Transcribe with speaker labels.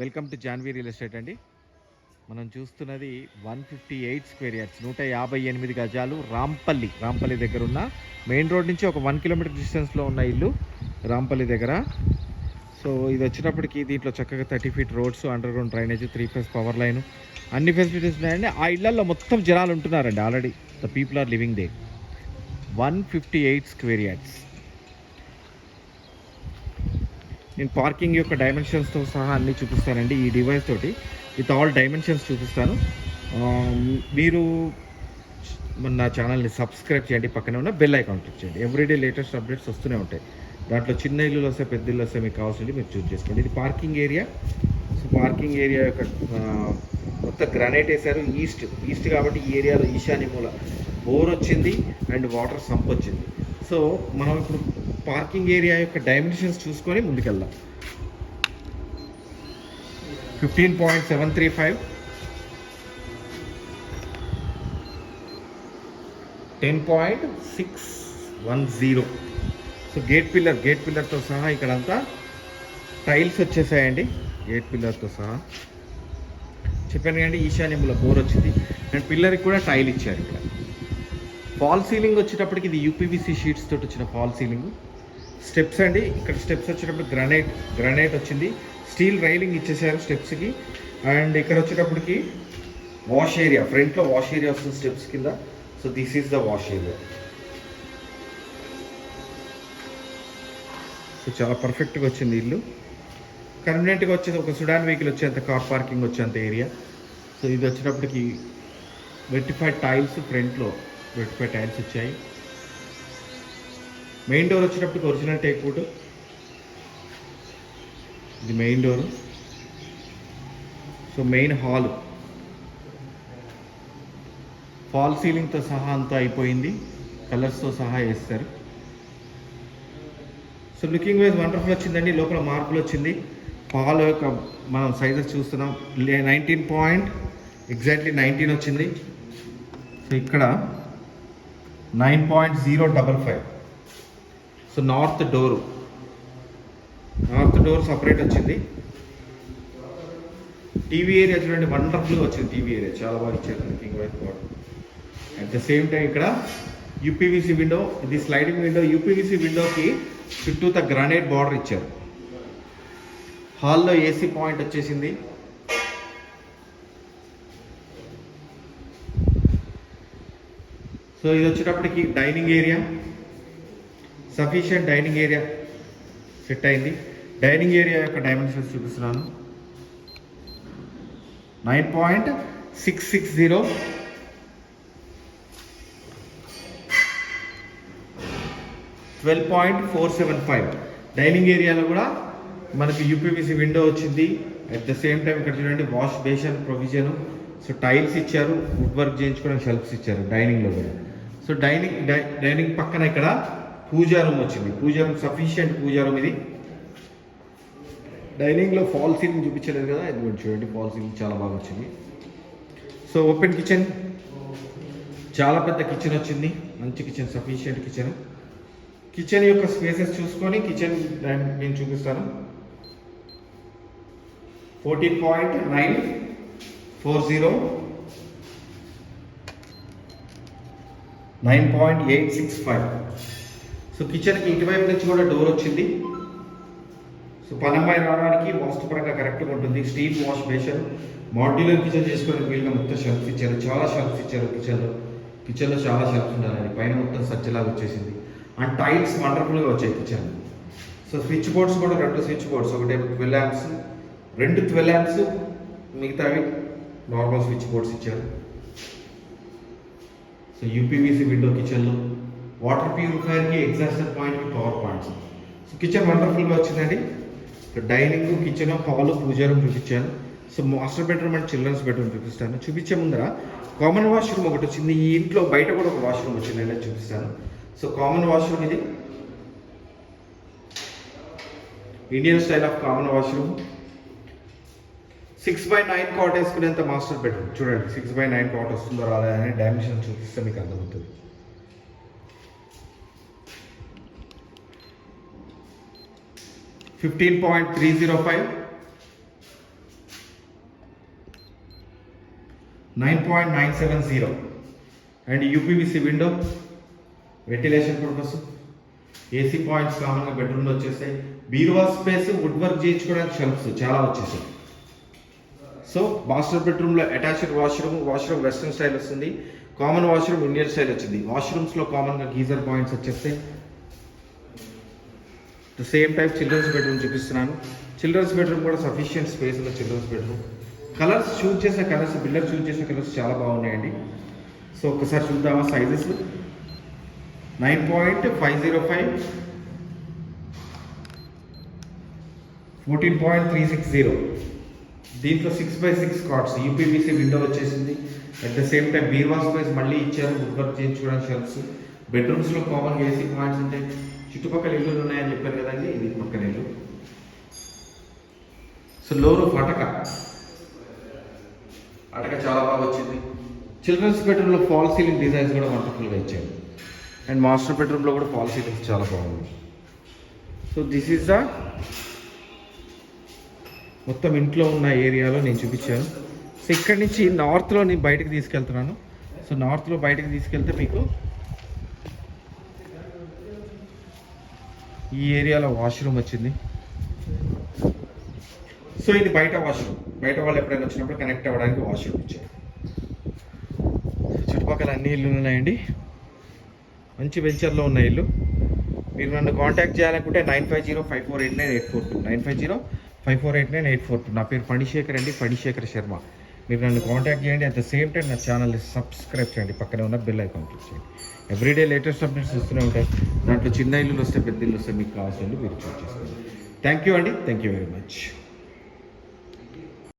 Speaker 1: Welcome to Janvi real estate అండి. మనం చూస్తున్నది one fifty eight square yards నూట యాభై ఎనిమిది గజాలు రాంపల్లి రాంపల్లి దగ్గర ఉన్న మెయిన్ రోడ్ నుంచి ఒక వన్ కిలోమీటర్ డిస్టెన్స్లో ఉన్న ఇల్లు రాంపల్లి దగ్గర. సో ఇది వచ్చినప్పటికీ దీంట్లో చక్కగా thirty feet roads underground drainage three phase power line అన్ని ఫెసిలిటీస్ ఉన్నాయండి. ఆ ఇళ్ళలో మొత్తం జనాలు ఉంటున్నారండి already. The people are living there. One fifty eight square yards. నేను పార్కింగ్ యొక్క డైమెన్షన్స్తో సహా అన్నీ చూపిస్తానండి ఈ డివైస్ తోటి. విత్ ఆల్ డైమెన్షన్స్ చూపిస్తాను. మీరు మన నా ఛానల్ని సబ్స్క్రైబ్ చేయండి పక్కనే ఉన్న బెల్ ఐకాన్ క్లిక్ చేయండి. ఎవ్రీడే లేటెస్ట్ అప్డేట్స్ వస్తూనే ఉంటాయి. దాంట్లో చిన్న ఇల్లులు వస్తే పెద్ద ఇల్లు వస్తే మీకు కావాల్సింది మీరు చూస్ చేసుకోండి. ఇది parking area. So parking area యొక్క మొత్తం గ్రానైట్ వేశారు. ఈస్ట్ ఈస్ట్ కాబట్టి ఈ ఏరియాలో ఈశాన్య మూల బోర్ వచ్చింది అండ్ వాటర్ సంప్ వచ్చింది. సో మనం ఇప్పుడు పార్కింగ్ ఏరియా యొక్క డైమెన్షన్స్ చూసుకొని ముందుకెళ్దాం. Fifteen point seven three five. Ten point six one zero. So gate pillar gate పిల్లర్తో సహా ఇక్కడంతా టైల్స్ వచ్చేసాయండి. గేట్ పిల్లర్తో సహా. చెప్పాను కదండి ఈశాన్యంలో బోర్ వచ్చింది. అండ్ పిల్లర్కి కూడా టైల్ ఇచ్చారు ఇక్కడ. ఫాల్ సీలింగ్ వచ్చేటప్పటికి ఇది యూపీవీసీ షీట్స్ తోటి వచ్చిన ఫాల్ సీలింగ్. స్టెప్స్ అండి. ఇక్కడ స్టెప్స్ వచ్చేటప్పుడు గ్రనైట్ గ్రనైట్ వచ్చింది. స్టీల్ రైలింగ్ ఇచ్చేసారు స్టెప్స్కి అండ్ ఇక్కడ వచ్చేటప్పటికి వాష్ ఏరియా ఫ్రంట్లో వాష్ ఏరియా వస్తుంది స్టెప్స్ కింద. So this is the wash area. So చాలా పర్ఫెక్ట్గా వచ్చింది ఇల్లు. కన్వీనియంట్గా వచ్చేది ఒక సుడాన్ వెహికల్ వచ్చేంత కార్ పార్కింగ్ వచ్చేంత ఏరియా. సో ఇది వచ్చేటప్పటికి వెట్టిఫైడ్ టైల్స్ ఫ్రంట్లో వెట్టిఫైడ్ టైల్స్ వచ్చాయి. మెయిన్ డోర్ వచ్చేటప్పటికి ఒరిజినల్ టేక్ వుడ్ ఇది main door so main hall fall సీలింగ్తో సహా అంతా అయిపోయింది. కలర్స్తో సహా వేస్తారు. సో లుకింగ్ వైజ్ వండర్ఫుల్ వచ్చిందండి. లోపల మార్పులు వచ్చింది. పాల యొక్క మనం సైజెస్ చూస్తున్నాం. నైన్టీన్ పాయింట్ ఎగ్జాక్ట్లీ నైన్టీన్ వచ్చింది. సో ఇక్కడ nine point zero double five so north door. North door separate వచ్చింది. టీవీ ఏరియా చూడండి వండర్ఫుల్గా వచ్చింది టీవీ ఏరియా. చాలా బాగా ఇచ్చారు కింగ్ వైట్ వైజ్ అట్ ద సేమ్ టైం ఇక్కడ యూపీవీసీ విండో ఇది స్లైడింగ్ విండో యూపీవీసీ విండోకి చుట్టూత గ్రానైట్ బార్డర్ ఇచ్చారు. హాల్లో ఏసీ పాయింట్ వచ్చేసింది. సో ఇది వచ్చేటప్పటికి dining area sufficient dining area set అయింది. డైనింగ్ ఏరియా యొక్క డైమెన్షన్స్ చూపిస్తున్నాను. Nine point six six zero twelve point four seven five dining ఏరియాలో కూడా మనకి యూపీవీసీ విండో వచ్చింది. అట్ ద సేమ్ టైం ఇక్కడ చూడండి wash basin provision so tiles ఇచ్చారు వుడ్ వర్క్ చేయించుకోవడానికి షెల్ఫ్స్ ఇచ్చారు డైనింగ్లో కూడా. సో డైనింగ్ డై- డైనింగ్ పక్కన ఇక్కడ పూజా రూమ్ వచ్చింది. Pooja room sufficient pooja room ఇది డైనింగ్లో ఫాల్ సీలింగ్ చూపించలేదు కదా? ఇది కూడా చూడండి ఫాల్ సీలింగ్ చాలా బాగా వచ్చింది. సో ఓపెన్ కిచెన్ చాలా పెద్ద కిచెన్ వచ్చింది. మంచి కిచెన్ సఫిషియంట్ కిచెన్ కిచెన్ యొక్క స్పేసెస్ చూసుకొని కిచెన్ నేను చూపిస్తాను. Fourteen point nine four zero nine point eight six five so కిచెన్కి ఇటువైపు నుంచి కూడా డోర్ వచ్చింది. సో పనమ్మాయి రావడానికి వాస్తుపరంగా కరెక్ట్గా ఉంటుంది. Steel wash basin modular kitchen చేసుకోవడానికి వీలుగా మొత్తం షెల్ఫ్స్ ఇచ్చారు. చాలా షెల్ఫ్స్ ఇచ్చారు కిచెన్లో కిచెన్లో చాలా షెల్ఫ్స్ ఉండాలని పైన మొత్తం సజ్జలాగా వచ్చేసింది. అండ్ టైల్స్ వండర్ఫుల్గా వచ్చాయి కిచెన్ సో స్విచ్ బోర్డ్స్ కూడా రెండు స్విచ్ బోర్డ్స్ ఒకటి ట్వెల్వ్ ల్యాంప్స్ రెండు ట్వెల్వ్ ల్యాంప్స్ మిగతావి నార్మల్ స్విచ్ బోర్డ్స్ ఇచ్చారు. సో యూపీవీసీ విండో కిచెన్లో వాటర్ ప్యూరిఫైర్కి ఎగ్జాస్టర్ పాయింట్కి పవర్ పాయింట్స్ సో కిచెన్ వండర్ఫుల్గా వచ్చిందండి. Dining kitchen hall pooja room చూపించాను. So master bedroom and children's bedroom చూపిస్తాను. చూపించే ముందర కామన్ వాష్రూమ్ ఒకటి వచ్చింది. ఈ ఇంట్లో బయట కూడా ఒక వాష్రూమ్ వచ్చింది చూపిస్తాను. సో కామన్ వాష్రూమ్ ఇది. Indian style of common washroom six by nine cot వేసుకునేంత master bedroom చూడండి సిక్స్ బై నైన్ కాట్ వస్తుందో రాలేదని అని డైమెన్షన్ చూపిస్తే మీకు అర్థమవుతుంది. Fifteen point three zero five nine point nine seven zero. And UPVC window ventilation purpose AC points కామన్గా బెడ్రూమ్లో వచ్చేసాయి. బీరువా స్పేస్ వుడ్ వర్క్ చేయించుకోవడానికి షెల్ఫ్స్ చాలా వచ్చేసాయి. సో మాస్టర్ బెడ్రూమ్లో attached washroom washroom western style వస్తుంది. కామన్ వాష్రూమ్ ఇండియన్ స్టైల్ వచ్చింది. వాష్రూమ్స్లో కామన్గా గీజర్ పాయింట్స్ వచ్చేస్తాయి. The same type children's bedroom చూపిస్తున్నాను. చిల్డ్రన్స్ బెడ్రూమ్ కూడా సఫిషియంట్ స్పేస్ ఉన్న చిల్డ్రన్స్ బెడ్రూమ్ కలర్స్ చూజ్ చేసే కలర్స్ బిల్లర్ చూజ్ చేసే కలర్స్ చాలా బాగున్నాయండి. సో ఒకసారి చూద్దామా sizes nine point five zero five fourteen point three six zero దీంట్లో six by six cards UPVC window వచ్చేసింది. అట్ ద సేమ్ టైం బీర్వా స్పేస్ మళ్ళీ ఇచ్చారు. బుక్ వర్క్ చేయించుకోవడానికి షెల్ఫ్స్ బెడ్రూమ్స్లో కామన్ ఏసీ పాయింట్స్ ఉంటాయి. చుట్టుపక్కల ఇల్లులు ఉన్నాయని చెప్పారు కదండి ఇది పక్కన ఇల్లు సో లోరు అటక అటక చాలా బాగా వచ్చింది. చిల్డ్రన్స్ బెడ్రూమ్లో ఫాల్ సీలింగ్ డిజైన్స్ కూడా వండర్ఫుల్గా ఇచ్చాడు అండ్ మాస్టర్ బెడ్రూమ్లో కూడా ఫాల్ సీలింగ్స్ చాలా బాగుంది సో దిస్ ఈజ్ ద మొత్తం ఇంట్లో ఉన్న ఏరియాలో నేను చూపించాను. సో ఇక్కడి నుంచి నార్త్లో నేను బయటకు తీసుకెళ్తున్నాను. సో నార్త్లో బయటకు తీసుకెళ్తే మీకు ఈ ఏరియాలో వాష్రూమ్ వచ్చింది. సో ఇది బయట వాష్రూమ్ బయట వాళ్ళు ఎప్పుడైనా వచ్చినప్పుడు కనెక్ట్ అవ్వడానికి వాష్రూమ్ ఇచ్చారు. చుట్టుపక్కల అన్ని ఇల్లు ఉన్నాయండి. మంచి వెంచర్లో ఉన్న ఇల్లు. మీరు నన్ను కాంటాక్ట్ చేయాలనుకుంటే nine five zero five four eight nine eight four two. Nine five zero five four eight nine eight four two. నా పేరు ఫణిశేఖర్ అండి. ఫణిశేఖర్ శర్మ. మీరు నన్ను కాంటాక్ట్ చేయండి. అట్ ద సేమ్ టైం నా ఛానల్ని సబ్స్క్రైబ్ చేయండి. పక్కనే ఉన్న బెల్ ఐకాన్ క్లిక్ చేయండి. ఎవ్రీడే లేటెస్ట్ అప్డేట్స్ వస్తూనే ఉంటాయి. దాంట్లో చిన్న ఇల్లులు వస్తే పెద్ద ఇల్లు వస్తే మీకు కావాల్సిన ఇల్లు మీరు చూస్ చేసుకోండి. థ్యాంక్ యూ అండి. Thank you very much